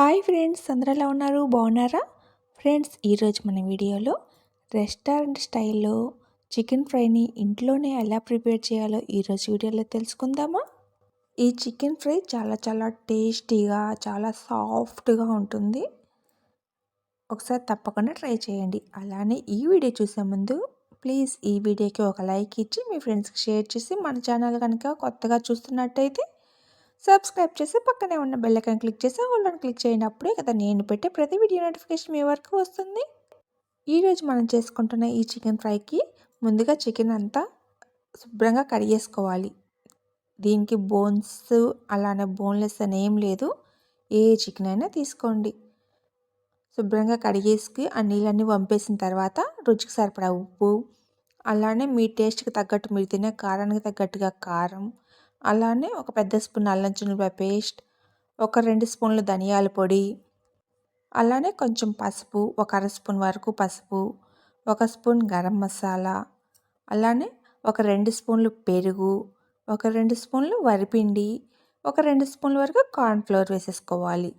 Hi friends అందరూ ఎలా ఉన్నారు? బాగున్నారా? ఫ్రెండ్స్ ఈరోజు మన వీడియోలో రెస్టారెంట్ స్టైల్లో చికెన్ ఫ్రైని ఇంట్లోనే ఎలా ప్రిపేర్ చేయాలో ఈరోజు వీడియోలో తెలుసుకుందామా? ఈ చికెన్ ఫ్రై చాలా చాలా టేస్టీగా చాలా సాఫ్ట్గా ఉంటుంది. ఒకసారి తప్పకుండా ట్రై చేయండి. అలానే ఈ వీడియో చూసే ముందు ప్లీజ్ ఈ వీడియోకి ఒక లైక్ ఇచ్చి మీ ఫ్రెండ్స్కి షేర్ చేసి మన ఛానల్ కనుక కొత్తగా చూస్తున్నట్టయితే సబ్స్క్రైబ్ చేసి పక్కనే ఉన్న బెల్లైకన్ క్లిక్ చేసి ఆన్లైన్ క్లిక్ చేయనప్పుడే కదా నేను పెట్టే ప్రతి వీడియో నోటిఫికేషన్ మీ వరకు వస్తుంది. ఈరోజు మనం చేసుకుంటున్న ఈ చికెన్ ఫ్రైకి ముందుగా చికెన్ అంతా శుభ్రంగా కడిగేసుకోవాలి దీనికి బోన్స్ అలానే బోన్లెస్ అని ఏం లేదు. ఏ చికెన్ అయినా తీసుకోండి. శుభ్రంగా కడిగేసి ఆ నీళ్ళన్నీ వంపేసిన తర్వాత రుచికి సరిపడా ఉప్పు అలానే మీ టేస్ట్కి తగ్గట్టు మీరు తినే కారానికి తగ్గట్టుగా కారం అలానే ఒక పెద్ద స్పూన్ అల్లం చిన్నపాయ పేస్ట్ ఒక రెండు స్పూన్లు ధనియాల పొడి అలానే కొంచెం పసుపు ఒక అర స్పూన్ వరకు పసుపు ఒక స్పూన్ గరం మసాలా అలానే ఒక రెండు స్పూన్లు పెరుగు ఒక రెండు స్పూన్లు వరిపిండి ఒక రెండు స్పూన్ల వరకు కార్న్ఫ్లోర్ వేసేసుకోవాలి.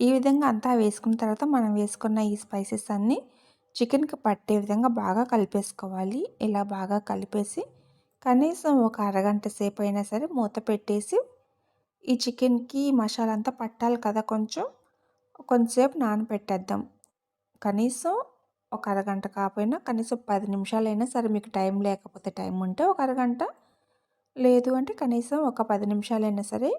ఈ విధంగా అంతా వేసుకున్న తర్వాత మనం వేసుకున్న ఈ స్పైసెస్ అన్నీ చికెన్కి పట్టే విధంగా బాగా కలిపేసుకోవాలి. ఇలా బాగా కలిపేసి కనీసం ఒక అరగంట సేపు అయినా సరే మూత పెట్టేసి ఈ చికెన్కి మసాలా అంతా పట్టాలి కదా కొంచెం కొంతసేపు నానబెట్టేద్దాం. కనీసం ఒక అరగంట కాకపోయినా కనీసం పది నిమిషాలైనా సరే మీకు టైం లేకపోతే టైం ఉంటే ఒక అరగంట లేదు అంటే కనీసం ఒక పది నిమిషాలైనా సరే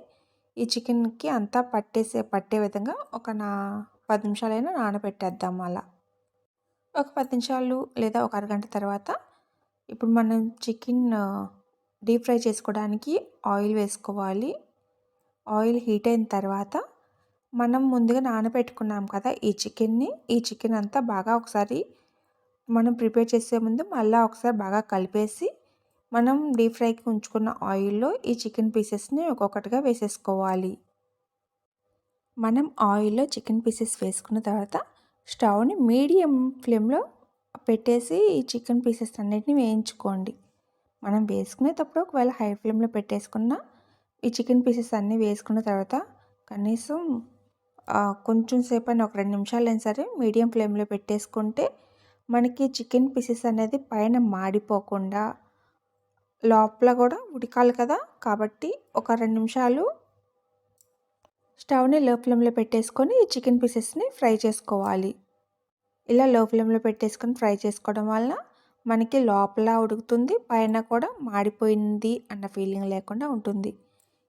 ఈ చికెన్కి అంతా పట్టేసే పట్టే విధంగా ఒక నా పది నిమిషాలైనా నానబెట్టేద్దాం అలా. ఒక పది నిమిషాలు లేదా ఒక అరగంట తర్వాత ఇప్పుడు మనం చికెన్ డీప్ ఫ్రై చేసుకోవడానికి ఆయిల్ వేసుకోవాలి. ఆయిల్ హీట్ అయిన తర్వాత మనం ముందుగా నానబెట్టుకున్నాం కదా ఈ చికెన్ని. ఈ చికెన్ అంతా బాగా ఒకసారి మనం ప్రిపేర్ చేసే ముందు మళ్ళీ ఒకసారి బాగా కలిపేసి మనం డీప్ ఫ్రైకి ఉంచుకున్న ఆయిల్లో ఈ చికెన్ పీసెస్ని ఒక్కొక్కటిగా వేసేసుకోవాలి. మనం ఆయిల్లో చికెన్ పీసెస్ వేసుకున్న తర్వాత స్టవ్ని మీడియం ఫ్లేమ్లో పెట్టేసి ఈ చికెన్ పీసెస్ అన్నిటిని వేయించుకోండి. మనం వేసుకునేటప్పుడు ఒకవేళ హై ఫ్లేమ్లో పెట్టేసుకున్న ఈ చికెన్ పీసెస్ అన్నీ వేసుకున్న తర్వాత కనీసం కొంచెం సేపు అయినా ఒక రెండు నిమిషాలు అయినా సరే మీడియం ఫ్లేమ్లో పెట్టేసుకుంటే మనకి చికెన్ పీసెస్ అనేది పైన మాడిపోకుండా లోపల కూడా ఉడకాలి కదా. కాబట్టి ఒక రెండు నిమిషాలు స్టవ్ని లో ఫ్లేమ్లో పెట్టేసుకొని ఈ చికెన్ పీసెస్ని ఫ్రై చేసుకోవాలి. ఇలా లో ఫ్లేమ్లో పెట్టేసుకొని ఫ్రై చేసుకోవడం వల్ల మనకి లోపల ఉడుకుతుంది పైన కూడా మాడిపోయింది అన్న ఫీలింగ్ లేకుండా ఉంటుంది.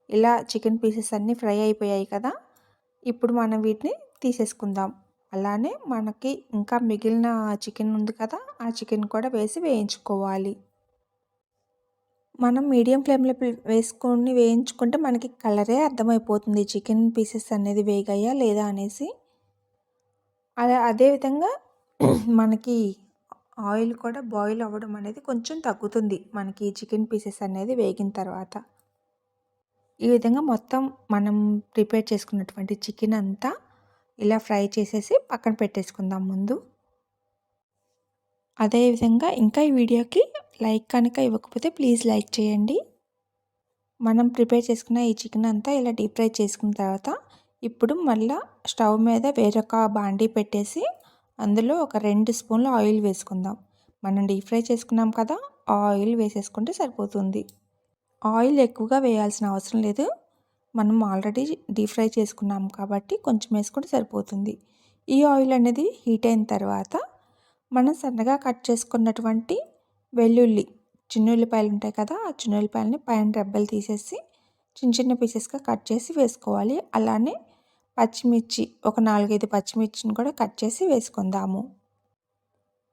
ఇలా చికెన్ పీసెస్ అన్నీ ఫ్రై అయిపోయాయి కదా ఇప్పుడు మనం వీటిని తీసేసుకుందాం. అలానే మనకి ఇంకా మిగిలిన చికెన్ ఉంది కదా ఆ చికెన్ కూడా వేసి వేయించుకోవాలి. మనం మీడియం ఫ్లేమ్లో వేసుకొని వేయించుకుంటే మనకి కలరే అర్థమైపోతుంది. చికెన్ పీసెస్ అనేది వేగాయా లేదా అనేసి. అలా అదేవిధంగా మనకి ఆయిల్ కూడా బాయిల్ అవ్వడం అనేది కొంచెం తగ్గుతుంది. మనకి చికెన్ పీసెస్ అనేది వేగిన తర్వాత. ఈ విధంగా మొత్తం మనం ప్రిపేర్ చేసుకున్నటువంటి చికెన్ అంతా ఇలా ఫ్రై చేసేసి పక్కన పెట్టేసుకుందాం ముందు. అదేవిధంగా ఇంకా ఈ వీడియోకి లైక్ కనుక ఇవ్వకపోతే ప్లీజ్ లైక్ చేయండి. మనం ప్రిపేర్ చేసుకున్న ఈ చికెన్ అంతా ఇలా డీప్ ఫ్రై చేసుకున్న తర్వాత ఇప్పుడు మళ్ళీ స్టవ్ మీద వేరొక బాండీ పెట్టేసి అందులో ఒక రెండు స్పూన్ల ఆయిల్ వేసుకుందాం. మనం డీప్ ఫ్రై చేసుకున్నాం కదా ఆయిల్ వేసేసుకుంటే సరిపోతుంది. ఆయిల్ ఎక్కువగా వేయాల్సిన అవసరం లేదు. మనం ఆల్రెడీ డీప్ ఫ్రై చేసుకున్నాం కాబట్టి కొంచెం వేసుకుంటే సరిపోతుంది. ఈ ఆయిల్ అనేది హీట్ అయిన తర్వాత మనం సన్నగా కట్ చేసుకున్నటువంటి వెల్లుల్లి చిన్న ఉల్లిపాయలు ఉంటాయి కదా ఆ చిన్న ఉల్లిపాయలని పైన రెబ్బలు తీసేసి చిన్న చిన్న పీసెస్గా కట్ చేసి వేసుకోవాలి. అలానే పచ్చిమిర్చి ఒక నాలుగైదు పచ్చిమిర్చిని కూడా కట్ చేసి వేసుకుందాము.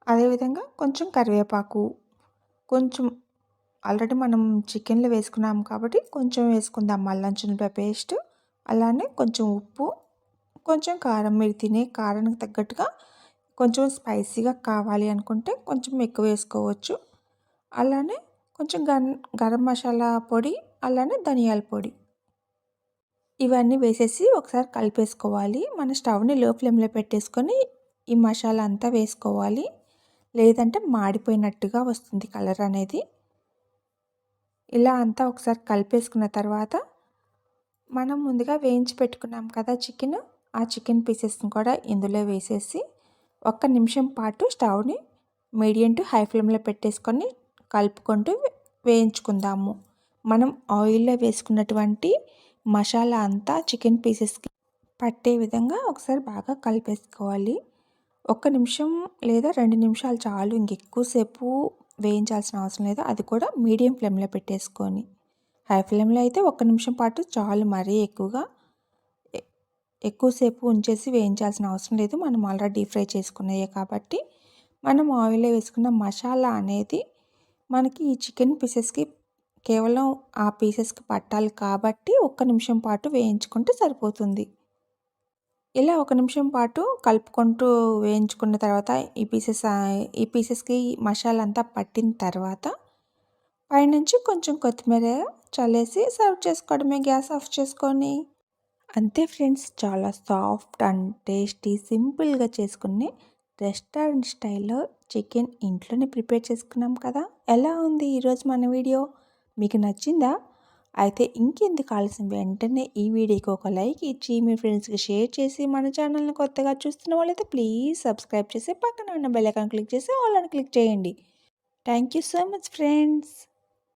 అదేవిధంగా కొంచెం కరివేపాకు కొంచెం ఆల్రెడీ మనం చికెన్లో వేసుకున్నాం కాబట్టి కొంచెం వేసుకుందాం అల్లం చిన్నపాయ పేస్ట్ అలానే కొంచెం ఉప్పు కొంచెం కారం. మీరు తినే కారానికి తగ్గట్టుగా కొంచెం స్పైసీగా కావాలి అనుకుంటే కొంచెం ఎక్కువ వేసుకోవచ్చు. అలానే కొంచెం గన్ గరం మసాలా పొడి అలానే ధనియాల పొడి. ఇవన్నీ వేసేసి ఒకసారి కలిపేసుకోవాలి. మన స్టవ్ని లో ఫ్లేమ్లో పెట్టేసుకొని ఈ మసాలా అంతా వేసుకోవాలి. లేదంటే మాడిపోయినట్టుగా వస్తుంది కలర్ అనేది. ఇలా అంతా ఒకసారి కలిపేసుకున్న తర్వాత మనం ముందుగా వేయించి పెట్టుకున్నాం కదా చికెన్ ఆ చికెన్ పీసెస్ని కూడా ఇందులో వేసేసి ఒక్క నిమిషం పాటు స్టవ్ని మీడియం టు హై ఫ్లేమ్లో పెట్టేసుకొని కలుపుకుంటూ వేయించుకుందాము. మనం ఆయిల్లో వేసుకున్నటువంటి మసాలా అంతా చికెన్ పీసెస్కి పట్టే విధంగా ఒకసారి బాగా కలిపేసుకోవాలి. ఒక్క నిమిషం లేదా రెండు నిమిషాలు చాలు. ఇంకెక్కువసేపు వేయించాల్సిన అవసరం లేదు. అది కూడా మీడియం ఫ్లేమ్లో పెట్టేసుకొని. హై ఫ్లేమ్లో అయితే ఒక్క నిమిషం పాటు చాలు మరీ ఎక్కువగా. ఎక్కువసేపు ఉంచేసి వేయించాల్సిన అవసరం లేదు. మనం ఆల్రెడీ డీప్ ఫ్రై చేసుకున్నాయే కాబట్టి. మనం ఆయిల్లో వేసుకున్న మసాలా అనేది మనకి ఈ చికెన్ పీసెస్కి కేవలం ఆ పీసెస్కి పట్టాలి కాబట్టి ఒక్క నిమిషం పాటు వేయించుకుంటే సరిపోతుంది. ఇలా ఒక నిమిషం పాటు కలుపుకుంటూ వేయించుకున్న తర్వాత ఈ పీసెస్ ఈ పీసెస్కి మసాలా అంతా పట్టిన తర్వాత పైనుంచి కొంచెం కొత్తిమీర చల్లేసి సర్వ్ చేసుకోవడమే గ్యాస్ ఆఫ్ చేసుకొని. అంతే ఫ్రెండ్స్ చాలా సాఫ్ట్ అండ్ టేస్టీ సింపుల్గా చేసుకునే రెస్టారెంట్ స్టైల్లో చికెన్ ఇంట్లోనే ప్రిపేర్ చేసుకున్నాం కదా. ఎలా ఉంది ఈరోజు మన వీడియో? మీకు నచ్చిందా? అయితే ఇంకెందుకు ఆలస్యం? వెంటనే ఈ వీడియోకి ఒక లైక్ ఇచ్చి మీ ఫ్రెండ్స్కి షేర్ చేసి మన ఛానల్ని కొత్తగా చూస్తున్న వాళ్ళైతే ప్లీజ్ సబ్స్క్రైబ్ చేసి పక్కన ఉన్న బెల్ ఐకాన్ క్లిక్ చేసి వాళ్ళని క్లిక్ చేయండి. Thank you so much friends.